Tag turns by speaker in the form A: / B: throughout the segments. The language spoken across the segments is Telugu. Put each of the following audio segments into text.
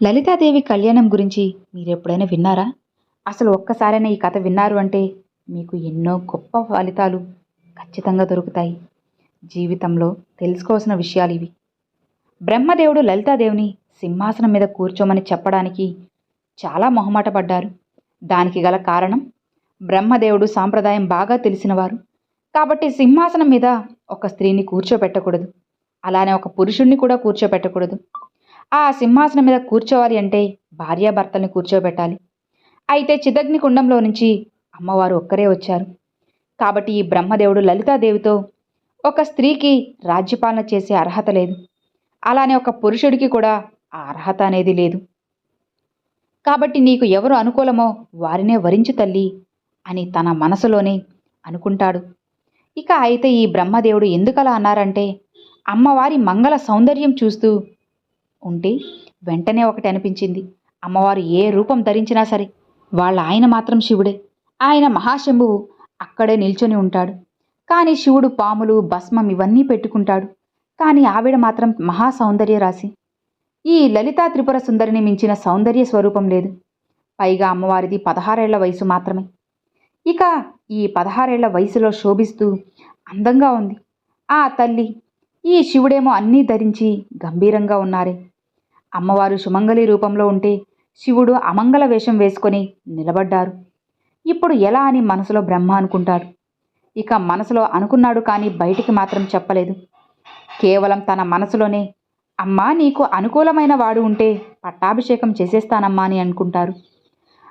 A: లలితాదేవి కళ్యాణం గురించి మీరెప్పుడైనా విన్నారా? అసలు ఒక్కసారైనా ఈ కథ విన్నారు అంటే మీకు ఎన్నో గొప్ప ఫలితాలు ఖచ్చితంగా దొరుకుతాయి. జీవితంలో తెలుసుకోవాల్సిన విషయాలు ఇవి. బ్రహ్మదేవుడు లలితాదేవిని సింహాసనం మీద కూర్చోమని చెప్పడానికి చాలా మొహమాట పడ్డారు దానికి గల కారణం బ్రహ్మదేవుడు సాంప్రదాయం బాగా తెలిసినవారు. కాబట్టి సింహాసనం మీద ఒక స్త్రీని కూర్చోబెట్టకూడదు అలానే ఒక పురుషుణ్ణి కూడా కూర్చోబెట్టకూడదు ఆ సింహాసనం మీద కూర్చోవాలి అంటే భార్యాభర్తల్ని కూర్చోబెట్టాలి. అయితే చిదగ్ని కుండంలో నుంచి అమ్మవారు ఒక్కరే వచ్చారు. కాబట్టి ఈ బ్రహ్మదేవుడు లలితాదేవితో ఒక స్త్రీకి రాజ్యపాలన చేసే అర్హత లేదు. అలానే ఒక పురుషుడికి కూడా ఆ అర్హత అనేది లేదు. కాబట్టి నీకు ఎవరు అనుకూలమో వారినే వరించు తల్లి అని తన మనసులోనే అనుకుంటాడు. ఇక అయితే ఈ బ్రహ్మదేవుడు ఎందుకలా అన్నారంటే అమ్మవారి మంగళ సౌందర్యం చూస్తూ ఉంటే వెంటనే ఒకటి అనిపించింది. అమ్మవారు ఏ రూపం ధరించినా సరే వాళ్ళ ఆయన మాత్రం శివుడే. ఆయన మహాశంభువు అక్కడే నిల్చొని ఉంటాడు. కానీ శివుడు పాములు భస్మం ఇవన్నీ పెట్టుకుంటాడు. కానీ ఆవిడ మాత్రం మహా సౌందర్య రాశి. ఈ లలితా త్రిపుర సుందరిని మించిన సౌందర్య స్వరూపం లేదు. పైగా అమ్మవారిది పదహారేళ్ళ వయసు మాత్రమే. ఇక ఈ పదహారేళ్ళ వయసులో శోభిస్తూ అందంగా ఉంది. ఆ తల్లి ఈ శివుడేమో అన్నీ ధరించి గంభీరంగా ఉన్నారే. అమ్మవారు సుమంగళి రూపంలో ఉంటే శివుడు అమంగళ వేషం వేసుకొని నిలబడ్డారు. ఇప్పుడు ఎలా అని మనసులో బ్రహ్మ అనుకుంటాడు? ఇక మనసులో అనుకున్నాడు కానీ బయటికి మాత్రం చెప్పలేదు. కేవలం తన మనసులోనే అమ్మా నీకు అనుకూలమైన వాడు ఉంటే పట్టాభిషేకం చేసేస్తానమ్మా అని అనుకుంటారు.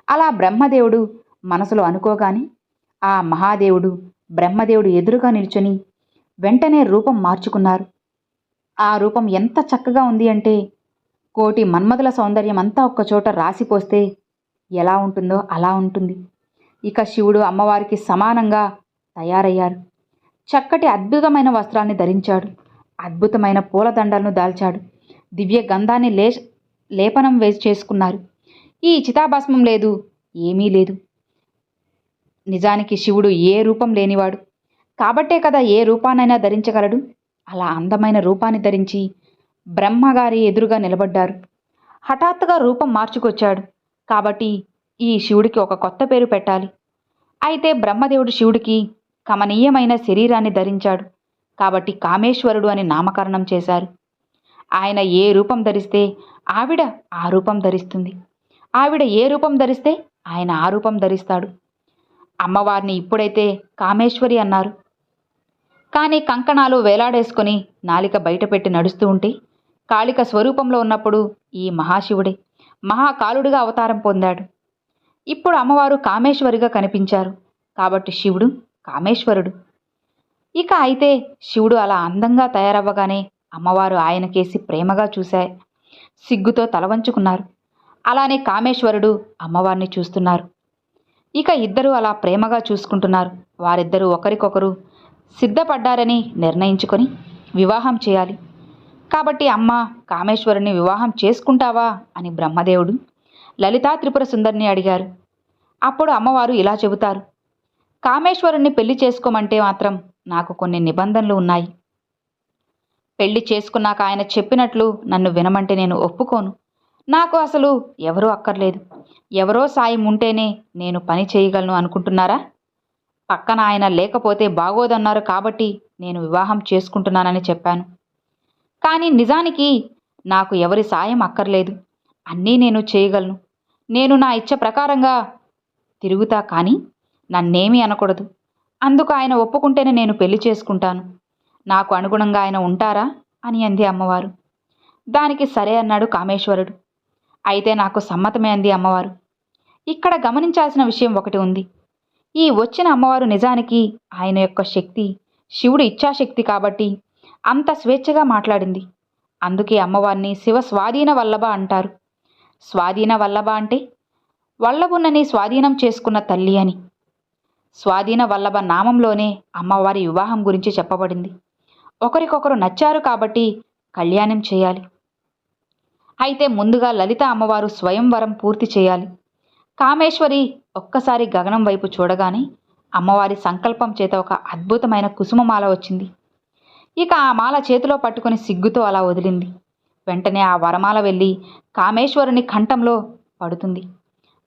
A: అలా బ్రహ్మదేవుడు మనసులో అనుకోగానే ఆ మహాదేవుడు బ్రహ్మదేవుడు ఎదురుగా నిల్చొని వెంటనే రూపం మార్చుకున్నారు. ఆ రూపం ఎంత చక్కగా ఉంది అంటే కోటి మన్మధుల సౌందర్యం అంతా ఒక్కచోట రాసిపోస్తే ఎలా ఉంటుందో అలా ఉంటుంది. ఇక శివుడు అమ్మవారికి సమానంగా తయారయ్యారు. చక్కటి అద్భుతమైన వస్త్రాన్ని ధరించాడు. అద్భుతమైన పూలదండలను దాల్చాడు. దివ్య గంధాన్ని లే లేపనం వేసి చేసుకున్నారు. ఈ చితాభస్మం లేదు ఏమీ లేదు. నిజానికి శివుడు ఏ రూపం లేనివాడు. కాబట్టే కదా ఏ రూపానైనా ధరించగలడు. అలా అందమైన రూపాన్ని ధరించి బ్రహ్మగారి ఎదురుగా నిలబడ్డారు. హఠాత్తుగా రూపం మార్చుకొచ్చాడు. కాబట్టి ఈ శివుడికి ఒక కొత్త పేరు పెట్టాలి. అయితే బ్రహ్మదేవుడు శివుడికి కమనీయమైన శరీరాన్ని ధరించాడు. కాబట్టి కామేశ్వరుడు అని నామకరణం చేశారు. ఆయన ఏ రూపం ధరిస్తే ఆవిడ ఆ రూపం ధరిస్తుంది. ఆవిడ ఏ రూపం ధరిస్తే ఆయన ఆ రూపం ధరిస్తాడు. అమ్మవారిని ఇప్పుడైతే కామేశ్వరి అన్నారు. కానీ కంకణాలు వేలాడేసుకొని నాలిక బయటపెట్టి నడుస్తూ ఉంటే కాళిక స్వరూపంలో ఉన్నప్పుడు ఈ మహాశివుడే మహాకాలుడిగా అవతారం పొందాడు. ఇప్పుడు అమ్మవారు కామేశ్వరిగా కనిపించారు. కాబట్టి శివుడు కామేశ్వరుడు. ఇక అయితే శివుడు అలా అందంగా తయారవ్వగానే అమ్మవారు ఆయనకేసి ప్రేమగా చూశాయి సిగ్గుతో తలవంచుకున్నారు అలానే కామేశ్వరుడు అమ్మవారిని చూస్తున్నారు. ఇక ఇద్దరూ అలా ప్రేమగా చూసుకుంటున్నారు. వారిద్దరూ ఒకరికొకరు సిద్ధపడ్డారని నిర్ణయించుకొని వివాహం చేయాలి. కాబట్టి అమ్మ కామేశ్వరుని వివాహం చేసుకుంటావా? అని బ్రహ్మదేవుడు లలితా త్రిపుర సుందరిని అడిగారు. అప్పుడు అమ్మవారు ఇలా చెబుతారు. కామేశ్వరుణ్ణి పెళ్ళి చేసుకోమంటే మాత్రం నాకు కొన్ని నిబంధనలు ఉన్నాయి. పెళ్ళి చేసుకున్నాక ఆయన చెప్పినట్లు నన్ను వినమంటే నేను ఒప్పుకోను. నాకు అసలు ఎవరూ అక్కర్లేదు. ఎవరో సాయం ఉంటేనే నేను పని చేయగలను అనుకుంటున్నారా? పక్కన ఆయన లేకపోతే బాగోదన్నారు కాబట్టి నేను వివాహం చేసుకుంటున్నానని చెప్పాను. కానీ నిజానికి నాకు ఎవరి సాయం అక్కర్లేదు. అన్నీ నేను చేయగలను. నేను నా ఇచ్చ ప్రకారంగా తిరుగుతా కానీ నన్నేమీ అనకూడదు. అందుకు ఆయన ఒప్పుకుంటేనే నేను పెళ్ళి చేసుకుంటాను. నాకు అనుగుణంగా ఆయన ఉంటారా? అని అంది అమ్మవారు. దానికి సరే అన్నాడు కామేశ్వరుడు. అయితే నాకు సమ్మతమే అంది అమ్మవారు. ఇక్కడ గమనించాల్సిన విషయం ఒకటి ఉంది. ఈ వచ్చిన అమ్మవారు నిజానికి ఆయన యొక్క శక్తి శివుడు ఇచ్ఛాశక్తి కాబట్టి అంత స్వేచ్ఛగా మాట్లాడింది. అందుకే అమ్మవారిని శివ స్వాధీన వల్లభ అంటారు. స్వాధీన వల్లభ అంటే వల్లభున్నని స్వాధీనం చేసుకున్న తల్లి అని. స్వాధీన వల్లభ నామంలోనే అమ్మవారి వివాహం గురించి చెప్పబడింది. ఒకరికొకరు నచ్చారు కాబట్టి కళ్యాణం చేయాలి. అయితే ముందుగా లలిత అమ్మవారు స్వయంవరం పూర్తి చేయాలి. కామేశ్వరి ఒక్కసారి గగనం వైపు చూడగానే అమ్మవారి సంకల్పం చేత ఒక అద్భుతమైన కుసుమమాల వచ్చింది. ఇక ఆ మాల చేతిలో పట్టుకొని సిగ్గుతో అలా వదిలింది. వెంటనే ఆ వరమాల వెళ్ళి కామేశ్వరుని కంఠంలో పడుతుంది.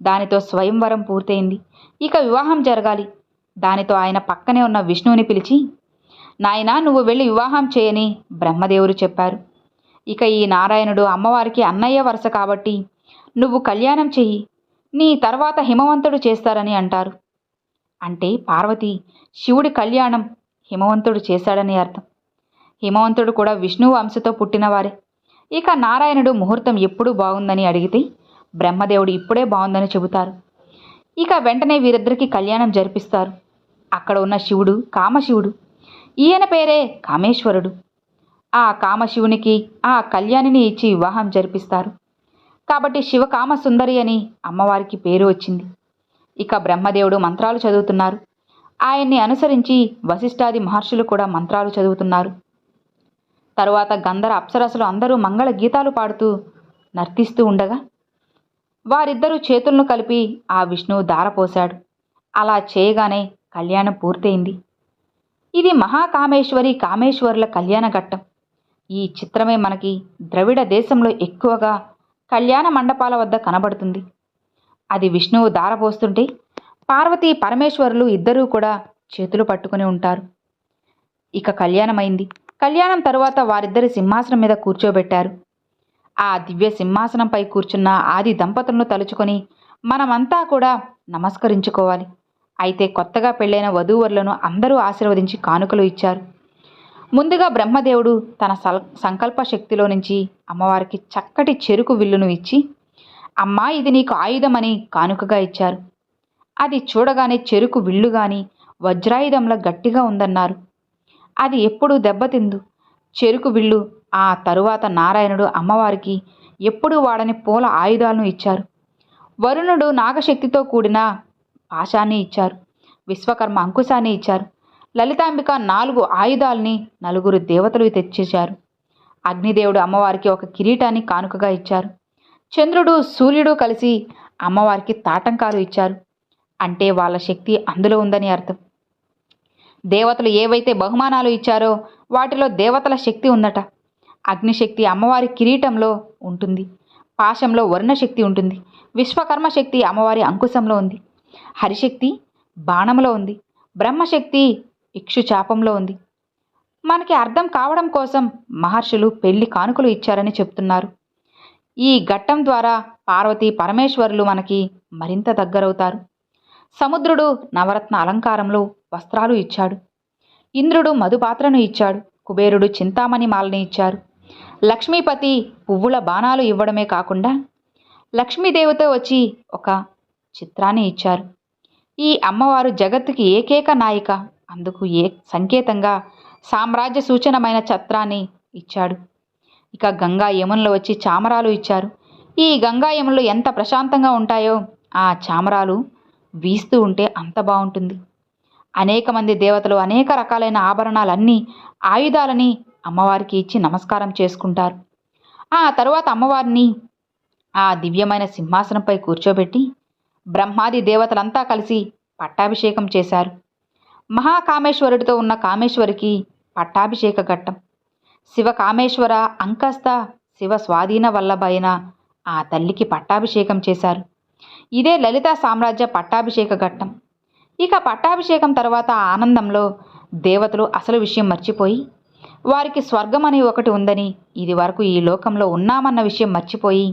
A: దానితో స్వయంవరం పూర్తయింది. ఇక వివాహం జరగాలి. దానితో ఆయన పక్కనే ఉన్న విష్ణువుని పిలిచి నాయనా నువ్వు వెళ్ళి వివాహం చేయని బ్రహ్మదేవుడు చెప్పారు. ఇక ఈ నారాయణుడు అమ్మవారికి అన్నయ్య వరుస కాబట్టి నువ్వు కళ్యాణం చెయ్యి. నీ తర్వాత హిమవంతుడు చేస్తారని అంటారు. అంటే పార్వతి శివుడి కళ్యాణం హిమవంతుడు చేశాడని అర్థం. హిమవంతుడు కూడా విష్ణువు అంశతో పుట్టినవారే. ఇక నారాయణుడు ముహూర్తం ఎప్పుడూ బాగుందని అడిగితే బ్రహ్మదేవుడు ఇప్పుడే బాగుందని చెబుతారు. ఇక వెంటనే వీరిద్దరికి కళ్యాణం జరిపిస్తారు. అక్కడ ఉన్న శివుడు కామశివుడు. ఈయన పేరే కామేశ్వరుడు. ఆ కామశివునికి ఆ కళ్యాణిని ఇచ్చి వివాహం జరిపిస్తారు. కాబట్టి శివకామ సుందరి అని అమ్మవారికి పేరు వచ్చింది. ఇక బ్రహ్మదేవుడు మంత్రాలు చదువుతున్నారు. ఆయన్ని అనుసరించి వశిష్ఠాది మహర్షులు కూడా మంత్రాలు చదువుతున్నారు. తరువాత గంధర అప్సరసులు అందరూ మంగళ గీతాలు పాడుతూ నర్తిస్తూ ఉండగా వారిద్దరూ చేతులను కలిపి ఆ విష్ణువు దారపోశాడు. అలా చేయగానే కళ్యాణం పూర్తయింది. ఇది మహాకామేశ్వరి కామేశ్వరుల కళ్యాణ ఘట్టం. ఈ చిత్రమే మనకి ద్రవిడ దేశంలో ఎక్కువగా కళ్యాణ మండపాల వద్ద కనబడుతుంది. అది విష్ణువు దారపోస్తుంటే పార్వతి పరమేశ్వరులు ఇద్దరూ కూడా చేతులు పట్టుకుని ఉంటారు. ఇక కళ్యాణమైంది. కళ్యాణం తరువాత వారిద్దరి సింహాసనం మీద కూర్చోబెట్టారు. ఆ దివ్య సింహాసనంపై కూర్చున్న ఆది దంపతులను తలుచుకొని మనమంతా కూడా నమస్కరించుకోవాలి. అయితే కొత్తగా పెళ్ళైన వధూవరులను అందరూ ఆశీర్వదించి కానుకలు ఇచ్చారు. ముందుగా బ్రహ్మదేవుడు తన సల్ సంకల్ప శక్తిలో నుంచి అమ్మవారికి చక్కటి చెరుకు విల్లును ఇచ్చి అమ్మా ఇది నీకు ఆయుధమని కానుకగా ఇచ్చారు. అది చూడగానే చెరుకు విల్లు గాని వజ్రాయుధంలా గట్టిగా ఉందన్నారు. అది ఎప్పుడూ దెబ్బతిందు చెరుకు విల్లు ఆ తరువాత నారాయణుడు అమ్మవారికి ఎప్పుడూ వాడని పూల ఆయుధాలను ఇచ్చారు. వరుణుడు నాగశక్తితో కూడిన పాశాన్ని ఇచ్చారు. విశ్వకర్మ అంకుశాన్ని ఇచ్చారు. లలితాంబిక నాలుగు ఆయుధాల్ని నలుగురు దేవతలు తెచ్చేశారు. అగ్నిదేవుడు అమ్మవారికి ఒక కిరీటాన్ని కానుకగా ఇచ్చారు. చంద్రుడు సూర్యుడు కలిసి అమ్మవారికి తాటంకాలు ఇచ్చారు. అంటే వాళ్ళ శక్తి అందులో ఉందని అర్థం. దేవతలు ఏవైతే బహుమానాలు ఇచ్చారో వాటిలో దేవతల శక్తి ఉందట. అగ్నిశక్తి అమ్మవారి కిరీటంలో ఉంటుంది. పాశంలో వర్ణశక్తి ఉంటుంది. విశ్వకర్మ శక్తి అమ్మవారి అంకుశంలో ఉంది. హరిశక్తి బాణంలో ఉంది. బ్రహ్మశక్తి ఇక్షు చాపంలో ఉంది. మనకి అర్థం కావడం కోసం మహర్షులు పెళ్ళి కానుకలు ఇచ్చారని చెప్తున్నారు. ఈ ఘట్టం ద్వారా పార్వతీ పరమేశ్వరులు మనకి మరింత దగ్గరవుతారు. సముద్రుడు నవరత్న అలంకారంలో వస్త్రాలు ఇచ్చాడు. ఇంద్రుడు మధుపాత్రను ఇచ్చాడు. కుబేరుడు చింతామణి మాలని ఇచ్చారు. లక్ష్మీపతి పువ్వుల బాణాలు ఇవ్వడమే కాకుండా లక్ష్మీదేవితో వచ్చి ఒక చిత్రాన్ని ఇచ్చారు. ఈ అమ్మవారు జగత్తుకి ఏకైక నాయిక. అందుకు ఏ సంకేతంగా సామ్రాజ్య సూచనమైన ఛత్రాన్ని ఇచ్చాడు. ఇక గంగా యమునలు వచ్చి చామరాలు ఇచ్చారు. ఈ గంగా యమునలు ఎంత ప్రశాంతంగా ఉంటాయో ఆ చామరాలు వీస్తూ ఉంటే అంత బాగుంటుంది. అనేక మంది దేవతలు అనేక రకాలైన ఆభరణాలన్నీ ఆయుధాలని అమ్మవారికి ఇచ్చి నమస్కారం చేసుకుంటారు. ఆ తరువాత అమ్మవారిని ఆ దివ్యమైన సింహాసనంపై కూర్చోబెట్టి బ్రహ్మాది దేవతలంతా కలిసి పట్టాభిషేకం చేశారు. మహాకామేశ్వరుడితో ఉన్న కామేశ్వరికి పట్టాభిషేక ఘట్టం. శివ కామేశ్వర అంకస్త శివ స్వాధీన వల్లభైన ఆ తల్లికి పట్టాభిషేకం చేశారు. ఇదే లలిత సామ్రాజ్య పట్టాభిషేక ఘట్టం. ఇక పట్టాభిషేకం తర్వాత ఆనందంలో దేవతలు అసలు విషయం మర్చిపోయి వారికి స్వర్గం అని ఒకటి ఉందని ఇది వరకు ఈ లోకంలో ఉన్నామన్న విషయం మర్చిపోయి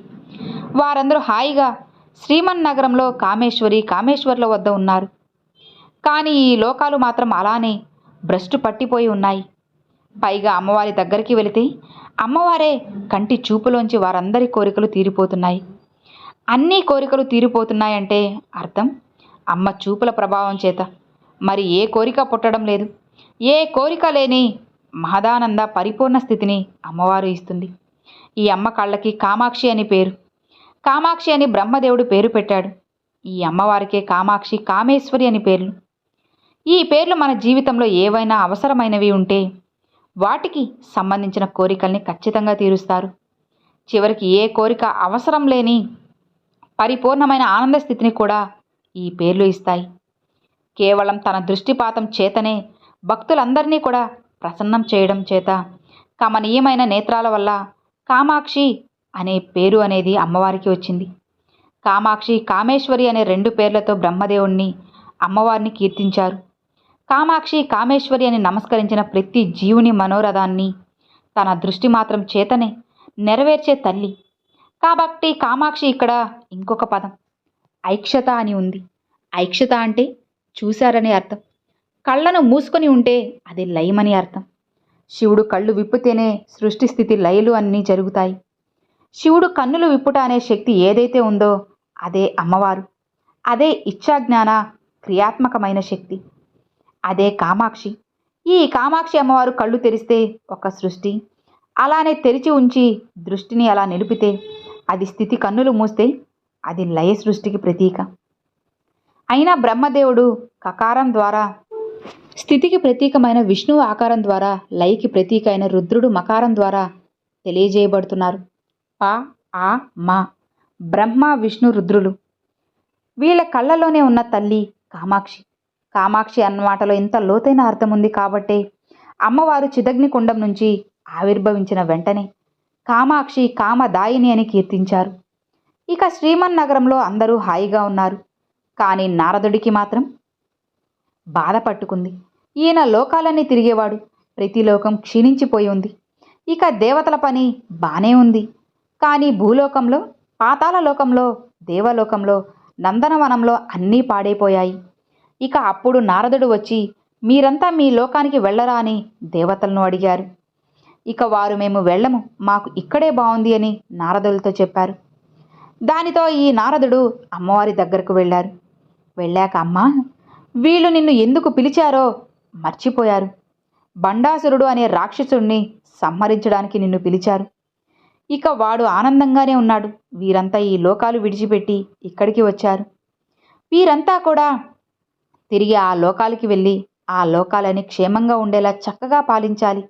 A: వారందరూ హాయిగా శ్రీమన్ నగరంలో కామేశ్వరి కామేశ్వర్ల వద్ద ఉన్నారు. కానీ ఈ లోకాలు మాత్రం అలానే భ్రష్టు పట్టిపోయి ఉన్నాయి. పైగా అమ్మవారి దగ్గరికి వెళితే అమ్మవారే కంటి చూపులోంచి వారందరి కోరికలు తీరిపోతున్నాయి. అన్ని కోరికలు తీరిపోతున్నాయంటే అర్థం? అమ్మ చూపుల ప్రభావం చేత. మరి ఏ కోరిక పుట్టడం లేదు? ఏ కోరిక లేని మహదానంద పరిపూర్ణ స్థితిని అమ్మవారు ఇస్తుంది. ఈ అమ్మ కళ్ళకి కామాక్షి అని పేరు. కామాక్షి అని బ్రహ్మదేవుడు పేరు పెట్టాడు. ఈ అమ్మవారికే కామాక్షి కామేశ్వరి అని పేర్లు. ఈ పేర్లు మన జీవితంలో ఏవైనా అవసరమైనవి ఉంటే వాటికి సంబంధించిన కోరికల్ని ఖచ్చితంగా తీరుస్తారు. చివరికి ఏ కోరిక అవసరం లేని పరిపూర్ణమైన ఆనంద స్థితిని కూడా ఈ పేర్లు ఇస్తాయి. కేవలం తన దృష్టిపాతం చేతనే భక్తులందరినీ కూడా ప్రసన్నం చేయడం చేత కమనీయమైన నేత్రాల వల్ల కామాక్షి అనే పేరు అనేది అమ్మవారికి వచ్చింది. కామాక్షి కామేశ్వరి అనే రెండు పేర్లతో బ్రహ్మదేవుణ్ణి అమ్మవారిని కీర్తించారు. కామాక్షి కామేశ్వరి అని నమస్కరించిన ప్రతి జీవుని మనోరథాన్ని తన దృష్టి మాత్రం చేతనే నెరవేర్చే తల్లి కాబట్టి కామాక్షి ఇక్కడ ఇంకొక పదం. ఐక్షత అని ఉంది. ఐక్షత అంటే చూశారనే అర్థం. కళ్ళను మూసుకొని ఉంటే అది లయమని అర్థం. శివుడు కళ్ళు విప్పితేనే సృష్టి స్థితి లయలు అన్నీ జరుగుతాయి. శివుడు కన్నులు విప్పుట అనే శక్తి ఏదైతే ఉందో అదే అమ్మవారు. అదే ఇచ్ఛాజ్ఞాన క్రియాత్మకమైన శక్తి. అదే కామాక్షి. ఈ కామాక్షి అమ్మవారు కళ్ళు తెరిస్తే ఒక సృష్టి. అలానే తెరిచి ఉంచి దృష్టిని అలా నిలిపితే అది స్థితి కన్నులు మూస్తే అది లయ సృష్టికి ప్రతీక. అయినా బ్రహ్మదేవుడు కకారం ద్వారా స్థితికి ప్రతీకమైన విష్ణువు ఆకారం ద్వారా లయకి ప్రతీక అయిన రుద్రుడు మకారం ద్వారా తెలియజేయబడుతున్నారు. పా ఆ మా. బ్రహ్మ విష్ణు రుద్రులు. వీళ్ళ కళ్ళలోనే ఉన్న తల్లి కామాక్షి. కామాక్షి అన్నమాటలో ఇంత లోతైన అర్థం ఉంది కాబట్టే అమ్మవారు చిదగ్ని కుండం నుంచి ఆవిర్భవించిన వెంటనే కామాక్షి కామదాయిని అని కీర్తించారు. ఇక శ్రీమన్నగరంలో అందరూ హాయిగా ఉన్నారు. కానీ నారదుడికి మాత్రం బాధ పట్టుకుంది. ఈయన లోకాలన్నీ తిరిగేవాడు. ప్రతి లోకం క్షీణించిపోయి ఉంది. ఇక దేవతల పని బానే ఉంది. కానీ భూలోకంలో పాతాల లోకంలో దేవలోకంలో నందనవనంలో అన్నీ పాడైపోయాయి. ఇక అప్పుడు నారదుడు వచ్చి మీరంతా మీ లోకానికి వెళ్ళరా అని దేవతలను అడిగారు. ఇక వారు మేము వెళ్ళము. మాకు ఇక్కడే బాగుంది అని నారదులతో చెప్పారు. దానితో ఈ నారదుడు అమ్మవారి దగ్గరకు వెళ్ళారు. వెళ్ళాక అమ్మా వీళ్ళు నిన్ను ఎందుకు పిలిచారో మర్చిపోయారు. బండాసురుడు అనే రాక్షసుడిని సంహరించడానికి నిన్ను పిలిచారు. ఇక వాడు ఆనందంగానే ఉన్నాడు. వీరంతా ఈ లోకాలు విడిచిపెట్టి ఇక్కడికి వచ్చారు. వీరంతా కూడా తిరిగి ఆ లోకాలకి వెళ్ళి ఆ లోకాలని క్షేమంగా ఉండేలా చక్కగా పాలించాలి.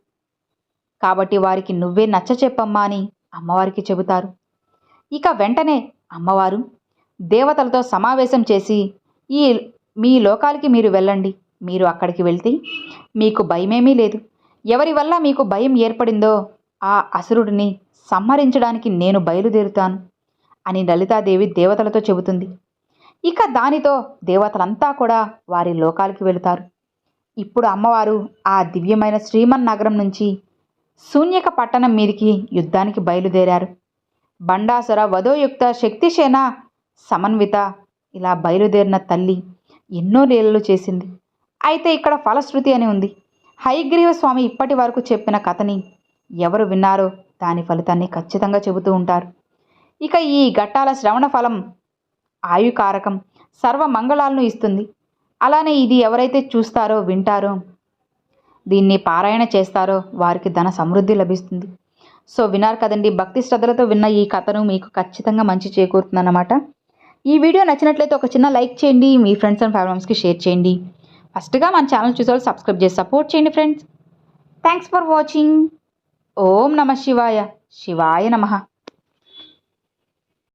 A: కాబట్టి వారికి నువ్వే నచ్చ చెప్పమ్మా అని అమ్మవారికి చెబుతారు. ఇక వెంటనే అమ్మవారు దేవతలతో సమావేశం చేసి ఈ మీ లోకాలకి మీరు వెళ్ళండి మీరు అక్కడికి వెళ్తే మీకు భయమేమీ లేదు. ఎవరి వల్ల మీకు భయం ఏర్పడిందో ఆ అసురుడిని సంహరించడానికి నేను బయలుదేరుతాను అని లలితాదేవి దేవతలతో చెబుతుంది. ఇక దానితో దేవతలంతా కూడా వారి లోకాలకి వెళుతారు. ఇప్పుడు అమ్మవారు ఆ దివ్యమైన శ్రీమన్ నగరం నుంచి శూన్యక పట్టణం మీదికి యుద్ధానికి బయలుదేరారు. బండాసుర వధోయుక్త శక్తిసేన సమన్విత ఇలా బయలుదేరిన తల్లి ఎన్నో లీలలు చేసింది. అయితే ఇక్కడ ఫలశ్రుతి అని ఉంది. హైగ్రీవ స్వామి ఇప్పటి వరకు చెప్పిన కథని ఎవరు విన్నారో దాని ఫలితాన్ని ఖచ్చితంగా చెబుతూ ఉంటారు. ఇక ఈ ఘట్టాల శ్రవణ ఫలం ఆయుకారకం సర్వ మంగళాలను ఇస్తుంది. అలానే ఇది ఎవరైతే చూస్తారో వింటారో దీన్ని పారాయణ చేస్తారో వారికి ధన సమృద్ధి లభిస్తుంది. సో విన్నారు కదండి భక్తి శ్రద్ధలతో విన్న ఈ కథను మీకు ఖచ్చితంగా మంచి చేకూరుతుందన్నమాట. ఈ వీడియో నచ్చినట్లయితే ఒక చిన్న లైక్ చేయండి మీ ఫ్రెండ్స్ అండ్ ఫ్యామిలీ మెంబర్స్కి షేర్ చేయండి. ఫస్ట్గా మన ఛానల్ చూసేవాళ్ళు సబ్స్క్రైబ్ చేసి సపోర్ట్ చేయండి ఫ్రెండ్స్. Thanks for watching. ఓం నమ శివాయ. శివాయ నమః.